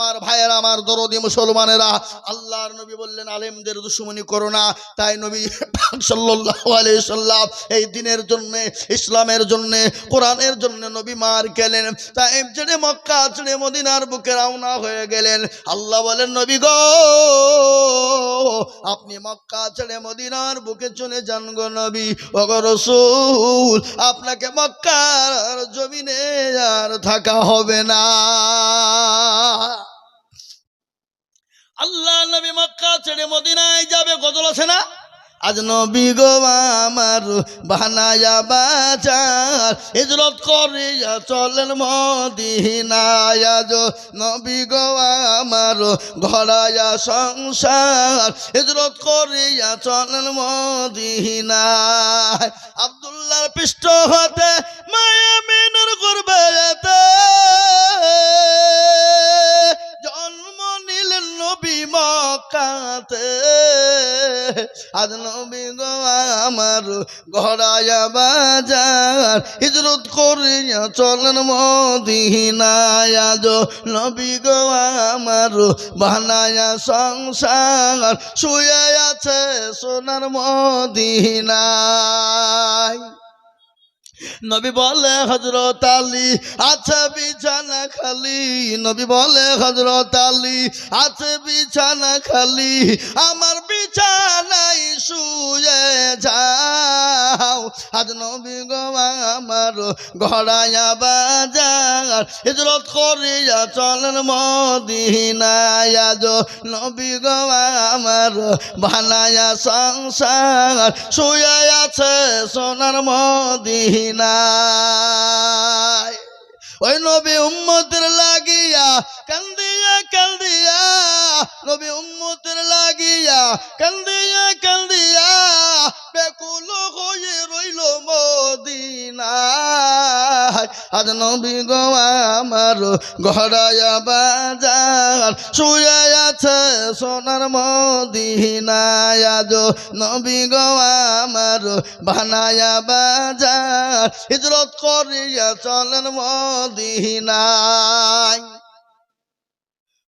আমার ভাইয়ের, আমার দরদি মুসলমানেরা, আল্লাহর নবী বললেন, আলেমদের দুশ্মনী করো না। তাই নবী সাল্লাম এই দিনের জন্য, ইসলামের জন্য, কোরআনের জন্য নবী মার গেলেন। তাই ছেড়ে মক্কা ছেড়ে মদিনার বুকে রওনা হয়ে গেলেন। আল্লাহ বলেন, নবী গো, আপনি মক্কা ছেড়ে মদিনার বুকে চলে যান গো নবী। ওগো আপনাকে মক্কার জমিনে আর থাকা হবে না। আল্লাহ নবী মক্কা ছেড়ে মদিনায় যাবে, গজল আছে না? আজ নবী গো আমার বানায়া বাজার, হিজরত করিয়া চলেন মদিনায়। আজ নবী গো আমার ঘরায়া সংসার, হিজরত করিয়া চলেন মদিনায়। আব্দুল্লাহর পৃষ্ঠ হতে মায়া মিনুর করবে নবী মক্কাতে। আজ নবী গো আমার ঘরায়া বাজার। হিজরত করিয়া চলেন মদিনায়। আজ নবী গো আমার বানায়া সংসার। শুয়ে আছে সোনার মদিনায়। নবী বলে হজরত আলী, আছে বিছানা খালি। নবী বলে হজরত আলী, আছে বিছানা খালি। আমার বিছানাই শুয়ে যাও। আজ নবী গো আমার ঘরায়া বাজার। হিজরত করিয়া চলেন মদিনায়। নবী গো আমার বানায়া সংসার। শুয়ে আছে সোনার মদিনায় ওই নবী উম্মতের লাগিয়া কান্দিয়া কান্দিয়া নবী উম্মতের লাগিয়া কান্দিয়া কান্দিয়া বেকুল হয়ে রইল মদিনায়। আজ নবী গো আমার ঘরায়া বাজার, শুয়ে আছে সোনার মদিনায়। আজ নবী গো আমার বানায়া বাজার, হিজরত করিয়া চলেন মদিনায়।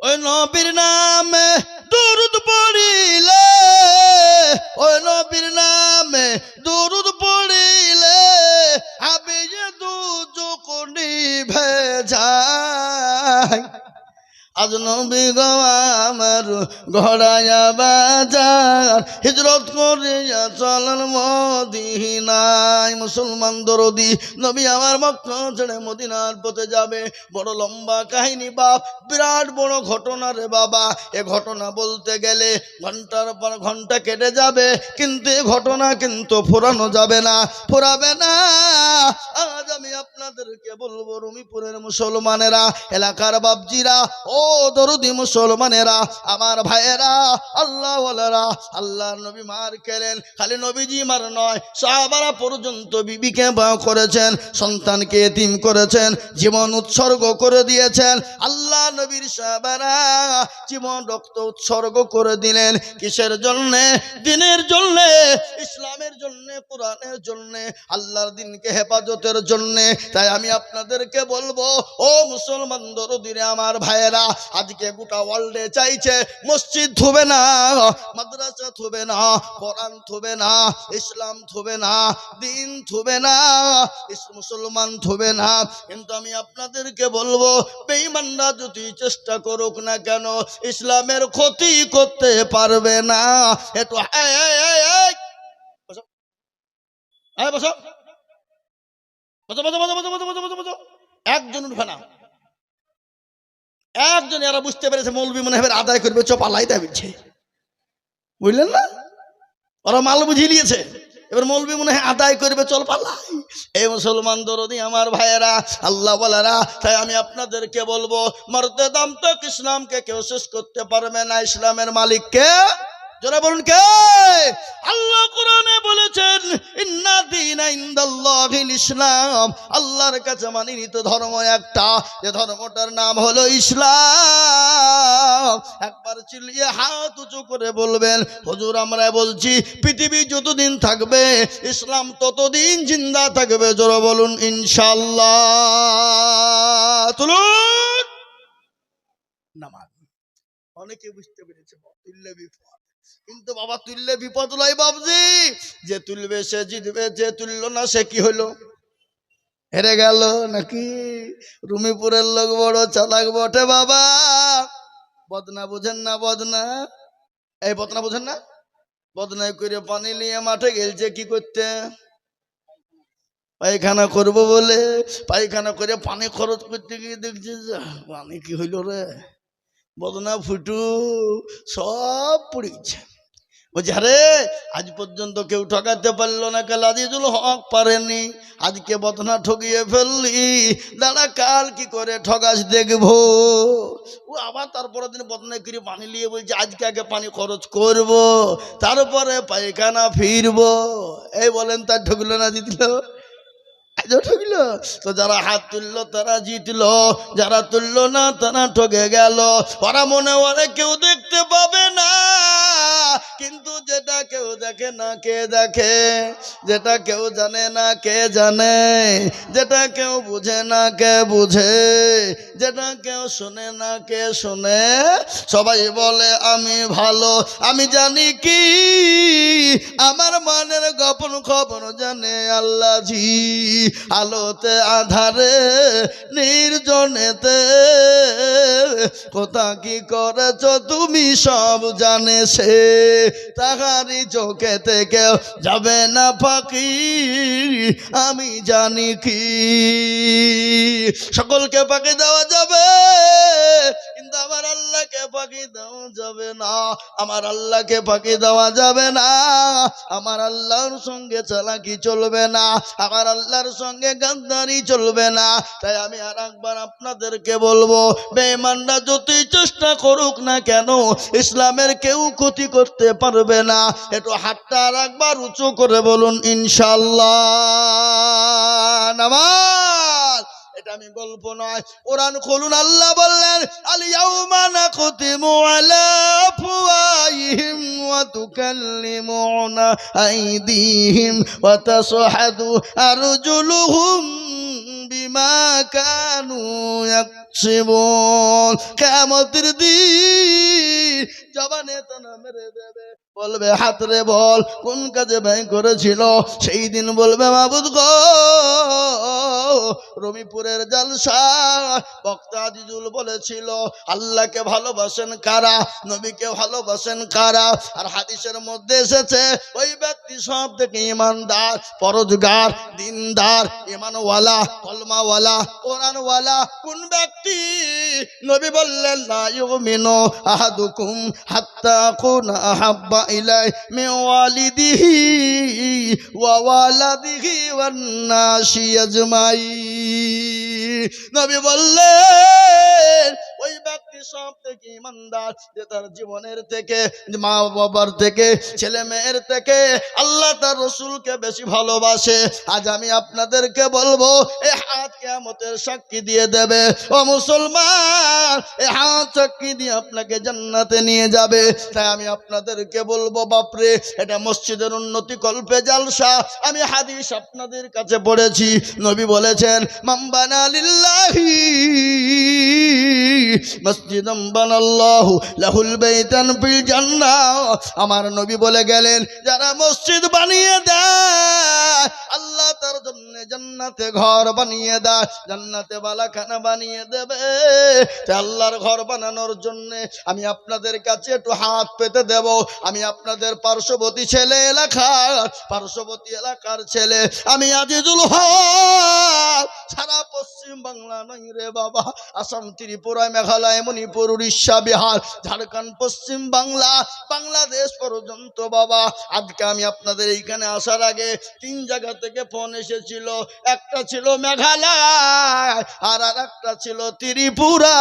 ওই নবীর নামে দুরুদ দুরুদ পড়িলে আমি যে দুজক নিভে যায় আজ নবী গো আমার বাজার, হিজরত করিয়া চলেন মদিনায়। মুসলমান দরদি, নবী আমার মক্কা ছেড়ে মদিনার পথে যাবে। বড় লম্বা কাহিনী বাপ, বিরাট বড় ঘটনা রে বাবা। এ ঘটনা বলতে গেলে ঘণ্টার পর ঘণ্টা কেটে যাবে, কিন্তু এ ঘটনা কিন্তু ফোরানো যাবে না। ফোরাবে না। আজ আমি আপনাদেরকে বলব, রুমিপুরের মুসলমানেরা, এলাকার বাবজিরা ও দরুদি মুসলমানেরা, আমার ভাইয়েরা, আল্লাহ আল্লাহ নবী মার খেলেন। খালি নবীজি মার নয়, সাহাবারা পর্যন্ত বিবিকে বা করেছেন, সন্তানকে এতিম করেছেন, জীবন উৎসর্গ করে দিয়েছেন। আল্লাহ নবীর সাহাবারা জীবন, রক্ত উৎসর্গ করে দিলেন। কিসের জন্যে? দিনের জন্যে, ইসলামের জন্যে, কোরআনের জন্যে, আল্লাহর দিনকে হেফাজতের জন্যে। তাই আমি আপনাদেরকে বলব, ও মুসলমান দরদিরে আমার ভাইয়েরা, আজকে গোটা ওয়ার্ল্ডে চাইছে মসজিদ থুবে না, মাদ্রাসা থুবে না, কোরআন থুবে না, ইসলাম থুবে না, দিন থুবে না মুসলমান থুবে না। কিন্তু আমি আপনাদেরকে বলব, বেঈমানরা যদি চেষ্টা করুক না কেন, ইসলামের ক্ষতি করতে পারবে না। একটু। একজন উঠবে না একজন এরা বুঝতে পেরেছে মৌলবি মনে হবে আদায় করবে চপালাই দেবে বুঝলেন না? ওরা মাল বুঝিয়ে নিয়েছে। এবার মৌলবি মনে হয় আদায় করবে চল পালাই এই মুসলমান দরদি আমার ভাইয়েরা, আল্লাহ বলারা, তাই আমি আপনাদেরকে বলব মরতে দাম তো ইসলামকে কেউ শেষ করতে পারবে না, ইসলামের মালিককে। যারা বলুন কে? আল্লাহ কোরআনে বলেছেন, ইন্না দীনা ইনদাল্লাহিল ইসলাম। আল্লাহর কাছে মানিনিত ধর্ম একটা, যে ধর্মটার নাম হলো ইসলাম। একবার চিল্লিয়ে হাত উঁচু করে বলবেন, হুজুর, আমরা বলছি, পৃথিবী যতদিন থাকবে, ইসলাম ততদিন জিন্দা থাকবে। জোরে বলুন ইনশাল্লাহ তুলুন। নামাজ। অনেকে বুঝতে পেরেছে বিপদ কিন্তু বাবা তুললে বিপদ লয় বাবজি। যে তুলবে সে জিতবে, যে তুললো না সে কি হলো? হেরে গেল নাকি? রুমিপুরের লোক বড় চালাক বটে বাবা। বদনা বুঝেন না, বদনা। এই বদনা বুঝেন না? বদনাই করে পানি নিয়ে মাঠে গেলছে, কি করতে? পায়খানা করব বলে, পায়খানা করে পানি খরচ করতে গিয়ে দেখছে পানি কি হইল রে? বদনা ফুটু সব পড়েছে বলছে আরে, আজ পর্যন্ত কেউ ঠকাতে পারল না কাল আজিজুল হক পারেনি। আজকে বদনা ঠকিয়ে ফেললি। দাদা কাল কি করে ঠগাস দেখব? ও আবার তারপরের দিন বদনা করে পানি নিয়ে বলছে, আজকে আগে পানি খরচ করব, তারপরে পায়খানা ফিরবো। এই বলেন, তার ঠকলো না, জিতল? আজও ঠকলো। তো যারা হাত তুললো, তারা জিতলো। যারা তুললো না, তারা ঠকে গেল। ওরা মনে ওরা কেউ দেখতে পাবে না। কিন্তু যেটা কেউ দেখে না, কে দেখে? যেটা কেউ জানে না, কে জানে? যেটা কেউ বুঝে না, কে বুঝে? যেটা কেউ শোনে না, কে শোনে? সবাই বলে, আমি ভালো, আমি জানি কি? আমার মনের গোপন খবর জানে আল্লাহ জি। আলোতে, আধারে, নির্জনেতে। কোথা কি করেছ তুমি সব জানে সে। তাহারি চোখে থেকে যাবে না ফাঁকি, আমি জানি কি। সকলকে ফাঁকি দেওয়া যাবে কিন্তু আমার আল্লাহকে ফাঁকি দেওয়া যাবে না। আমার আল্লাহকে ফাঁকি দেওয়া যাবে না। আমার আল্লাহর সঙ্গে চালাকি চলবে না। আমার আল্লাহর সঙ্গে গাদ্দারি চলবে না। তাই আমি আর একবার আপনাদেরকে বলব বেমানরা যতই চেষ্টা করুক না কেন, ইসলামের কেউ ক্ষতি করতে পারবে না। একটু হাতটা আর একবার উঁচু করে বলুন ইনশাল্লাহ নামাজ আমি গল্প নয়। কোরআন খুলুন, আল্লাহ বললেন আলিয়াউমা নাখতিমু আলা বিমা কানু জবানে মেরে দেবে, বলবে, হাত রে বল, কোন কাজে ব্যয় করেছিল? সেই দিন বলবে, মাবুদ গো রমিপুরের জালসা। বক্তা আজিজুল বলেছিল, আল্লাহকে ভালোবাসেন কারা? নবীকে ভালোবাসেন কারা? আর হাদিসের মধ্যে এসেছে, ওই ব্যক্তি সব থেকে ইমানদার, পরজগার, দিনদার, ইমানওয়ালা, কলমাওয়ালা, কোরআনওয়ালা। কোন ব্যক্তি? নবী বললেন, লা ইউমিনু আহাদুকুম হাত্তা কুনা আহাব্বা ইলাই মিন ওয়ালিদিহি ওয়া ওয়ালাদিহি ওয়ান নাসি আজমাইন। নবী বললেন সব থেকে তার জীবনের থেকে মা বাবার থেকে, ছেলে মেয়ের থেকে, আল্লাহ তার রসুলকে বেশি ভালোবাসে। আজ আমি আপনাদেরকে বলব, এ দিয়ে দেবে। ও মুসলমান, এ হাত দিয়ে আপনাকে জান্নাতে নিয়ে যাবে। তাই আমি আপনাদেরকে বলব, বাপরে, এটা মসজিদের উন্নতি কল্পে জালসা। আমি হাদিস আপনাদের কাছে পড়েছি। নবী বলেছেন মাম্বানা লিল্লাহি মসজিদম লাহুল বাইতান ফিল জান্নাহ। আমার নবী বলে গেলেন, যারা মসজিদ বানিয়ে দেয়, আল্লাহ তার জন্য জান্নাতে ঘর বানিয়ে দেয়, জান্নাতে বালাখানা বানিয়ে দেবে। আল্লাহর ঘর বানানোর জন্য আমি আপনাদের কাছে একটু হাত পেতে দেব। আমি আপনাদের পার্শ্ববর্তী ছেলে এলাকার, পার্শ্ববর্তী এলাকার ছেলে, আমি আজিজুল হক। বাংলা নই রে বাবা। আসাম, ত্রিপুরা, মেঘালয়, মণিপুর, উড়িষ্যা, বিহার, ঝাড়খণ্ড, পশ্চিম বাংলা, বাংলাদেশ পর্যন্ত বাবা। আজকে আমি আপনাদের এইখানে আসার আগে তিন জায়গা থেকে ফোন এসেছিল। একটা ছিল মেঘালয়, আর আর একটা ছিল ত্রিপুরা,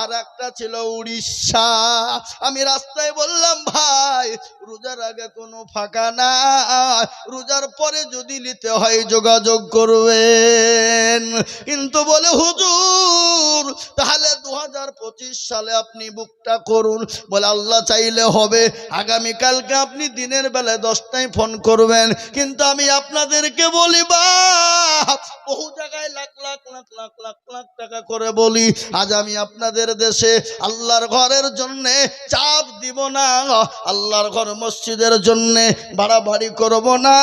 আর একটা ছিল উড়িষ্যা। আমি রাস্তায় বললাম, ভাই, রোজার আগে কোনো ফাঁকা না রোজার পরে যদি নিতে হয় যোগাযোগ করবেন কিন্তু বলে, হুজুর, তাহলে দু সালে আপনি বুকটা করুন। বলে, আল্লাহ চাইলে হবে। আগামীকালকে আপনি দিনের বেলায় দশটায় ফোন করবেন। কিন্তু আমি আপনাদেরকে বলি বা বহু জায়গায় লাখ লাখ লাখ লাখ লাখ লাখ টাকা করে বলি। আজ আমি আপনাদের দেশে আল্লাহর ঘরের জন্যে চাপ দিব না। আল্লাহর ঘর মসজিদের জন্যে বাড়াবাড়ি করব না।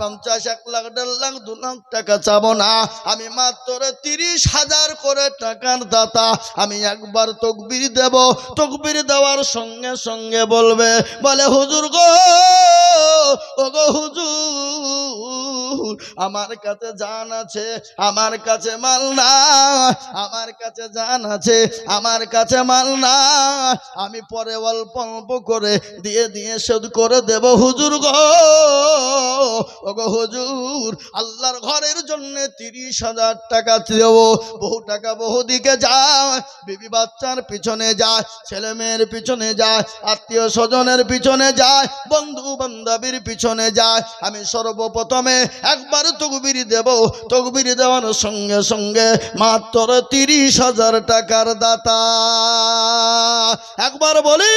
পঞ্চাশ, এক লাখ, দেড় লাখ, দু লাখ টাকা চাবো না। আমি মাত্র তিরিশ হাজার করে টাকার দাতা। আমি একবার তকবির দেব, তকবির দেওয়ার সঙ্গে সঙ্গে বলবে, বলে, হুজুর গো ও গো হুজুর, আমার কাছে জান আছে, আমার কাছে মাল না, আমার কাছে জান আছে, আমার কাছে মাল না। আমি পরে অল্প অল্প করে দিয়ে দিয়ে শোধ করে দেব, হুজুর গো ও গো হুজুর, আল্লাহর ঘরের জন্য তিরিশ হাজার টাকা দেব, বহু টাকা বহু দিকে যায়। বিবি বাচ্চার পিছনে যায়, ছেলে মেয়ের পিছনে যায়, আত্মীয় স্বজনের পিছনে যায়, বন্ধু বান্ধবীর পিছনে যায়। আমি সর্বপ্রথমে একবার তকবির দেব, তকবির দেওয়ার সঙ্গে সঙ্গে মাত্র তিরিশ হাজার টাকার দাতা। একবার বলি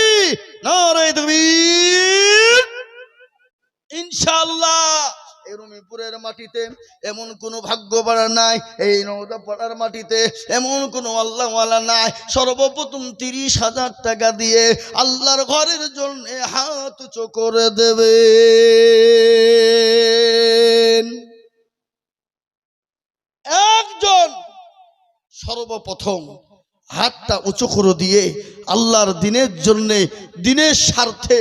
নারে তকবীর। ইনশাল্লাহ রমিপুরের মাটিতে এমন কোনো ভাগ্যবাড়া নাই, এই নৌদাপাড়ার মাটিতে এমন কোনো আল্লাহওয়ালা নাই। সর্বপ্রথম তিরিশ হাজার টাকা দিয়ে আল্লাহর ঘরের জন্য হাত উঁচু করে দেবে একজন সর্বপ্রথম হাতটা উঁচু করে দিয়ে আল্লাহর দিনের জন্য, দিনের স্বার্থে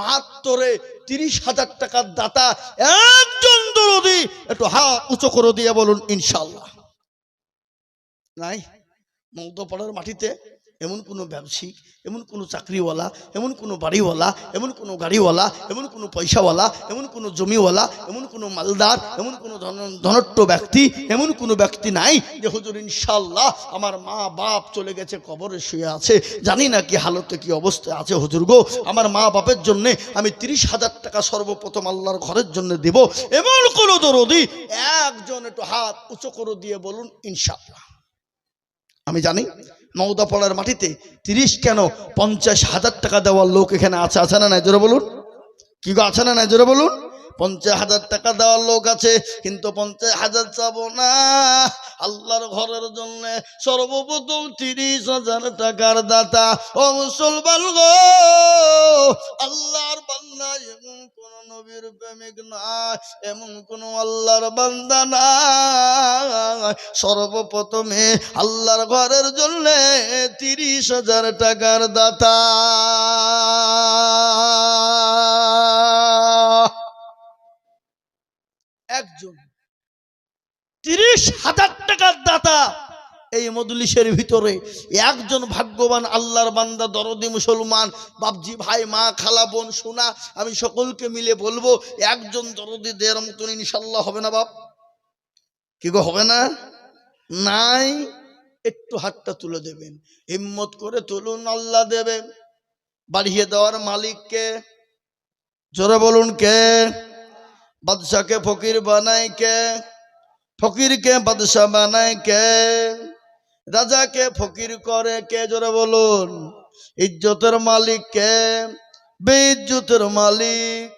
মাত্রে তিরিশ হাজার টাকার দাতা একজন দরদি একটু হাত উঁচু করে দিয়ে বলুন ইনশাল্লাহ নাই মৌদপাড়ার মাটিতে এমন কোনো ব্যবসায়িক এমন কোনো চাকরিওয়ালা এমন কোনো বাড়িওয়ালা এমন কোনো গাড়িওয়ালা এমন কোনো পয়সাওয়ালা এমন কোনো জমিওয়ালা এমন কোনো মালদার এমন কোনো ধন- ধনট্ট ব্যক্তি এমন কোনো ব্যক্তি নাই যে হুজুর ইনশাল্লাহ আমার মা বাপ চলে গেছে কবরে শুয়ে আছে জানি না কি হালতে কি অবস্থায় আছে হুজুর গো আমার মা বাপের জন্যে আমি তিরিশ হাজার টাকা সর্বপ্রথম আল্লাহর ঘরের জন্য দেব এমন কোনো দরদি একজন একটু হাত উঁচু করে দিয়ে বলুন ইনশাল্লাহ আমি জানি, নওদাপাড়ার মাটিতে তিরিশ কেন পঞ্চাশ হাজার টাকা দেওয়ার লোক এখানে আছে আছে না নাই? জোরে বলুন। কি গো, আছে না নাই? জোরে বলুন। পঞ্চাশ হাজার টাকা দেওয়ার লোক আছে, কিন্তু পঞ্চাশ হাজার চাবো না। আল্লাহর ঘরের জন্য সর্বপ্রথম তিরিশ হাজার টাকার দাতা। ও মুসলমান গো, আল্লাহর বান্দা এমন কোন নবীর প্রেমিক নাই, এমন কোন আল্লাহর বান্দা নাই। সর্বপ্রথমে আল্লাহর ঘরের জন্য তিরিশ হাজার টাকার দাতা। একজন। তিরিশ হাজার টাকার দাতা এই ভিতরে একজন ভাগ্যবান আল্লাহর বান্দা, দরদি মুসলমান ভাই, মা, খালা, বোন, সোনা, আমি সকলকে মিলে বলব, একজন দরদি দেড় মতন ইনশাল্লাহ হবে না বাপ? কি গো, হবে না? নাই। একটু হাতটা তুলে দেবেন। হিম্মত করে তুলুন, আল্লাহ দেবেন। বাড়িয়ে দেওয়ার মালিককে। জোরে বলুন কে? বাদশাকে ফকির বানায় কে? ফকিরকে বাদশাহ বানায় কে? রাজাকে ফকির করে কে? জোরে বলুন। ইজ্জতের মালিক কে? বেইজ্জতের মালিক।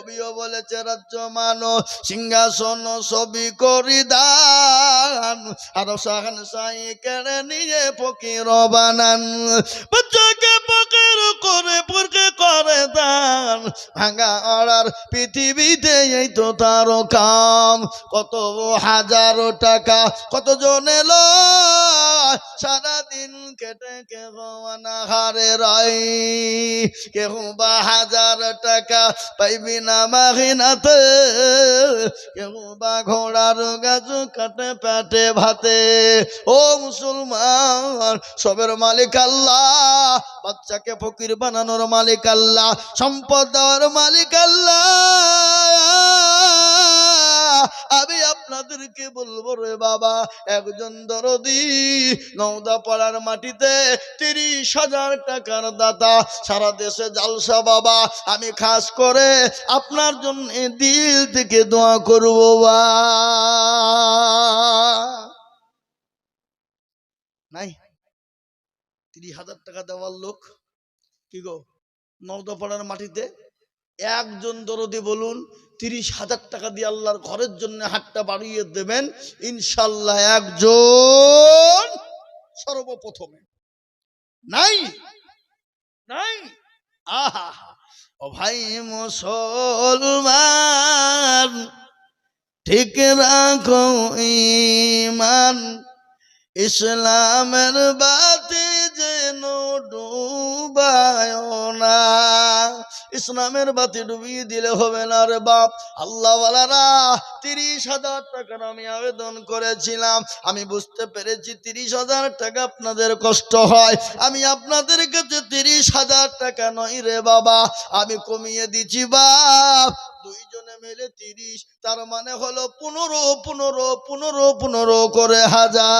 কবিও বলেছে, রাজ্য মানো সিংহাসন ছবি করি দান। আর সাহান সাই কেড়ে নিয়ে ফকির বানান। বাচ্চাকে ফকির করে পুরকে করে দান। ভাঙা অড়ার পৃথিবীতে এই তো তার কাম কত হাজারো টাকা কত জন এলো সারাদিন কেটে কেহ অনাহারে রাই কেহ বা হাজার টাকা পাইবি না মাহিনাতে কেহ বা ঘোড়ার গাছ কাটে পেটে ভাতে। ও মুসলমান, সবের মালিক আল্লাহ, বাচ্চাকে ফকির বানানোর মালিক আল্লাহ, সম্পদ দেওয়ার মালিক আল্লাহ। আমি আপনাদেরকে বলব রে বাবা, একজন দরদি নৌদা পাড়ার মাটিতে তিরিশ হাজার টাকার দাতা, সারা দেশে জালসা বাবা, আমি খাস করে আপনার জন্য দিল থেকে দোয়া করব বা। নাই, তিরিশ হাজার টাকা দেওয়ার লোক কি গো? নওদাপাড়ার মাটিতে একজন দরদি বলুন, তিরিশ হাজার টাকা দিয়ে আল্লাহর ঘরের জন্য হাতটা বাড়িয়ে দেবেন, ইনশাল্লাহ একজন সর্বপ্রথমে। নাই? নাই? আহা, ও ভাই মুসলমান, ঠিক রাখো ইমান ইসলামের বাতি যেন ডুবায় না। ইসলামের বাতি ডুবিয়ে দিলে হবে না রে বাপ। আল্লাহওয়ালারা, তিরিশ হাজার টাকার আমি আবেদন করেছিলাম। আমি বুঝতে পেরেছি তিরিশ হাজার টাকা আপনাদের কষ্ট হয়। আমি আপনাদের কাছে তিরিশ হাজার টাকা নয় রে বাবা। আমি কমিয়ে দিচ্ছি বাপ। দুইজনে মিলে তিরিশ, তার মানে হলো পনেরো পনেরো পনেরো পনেরো করে হাজার।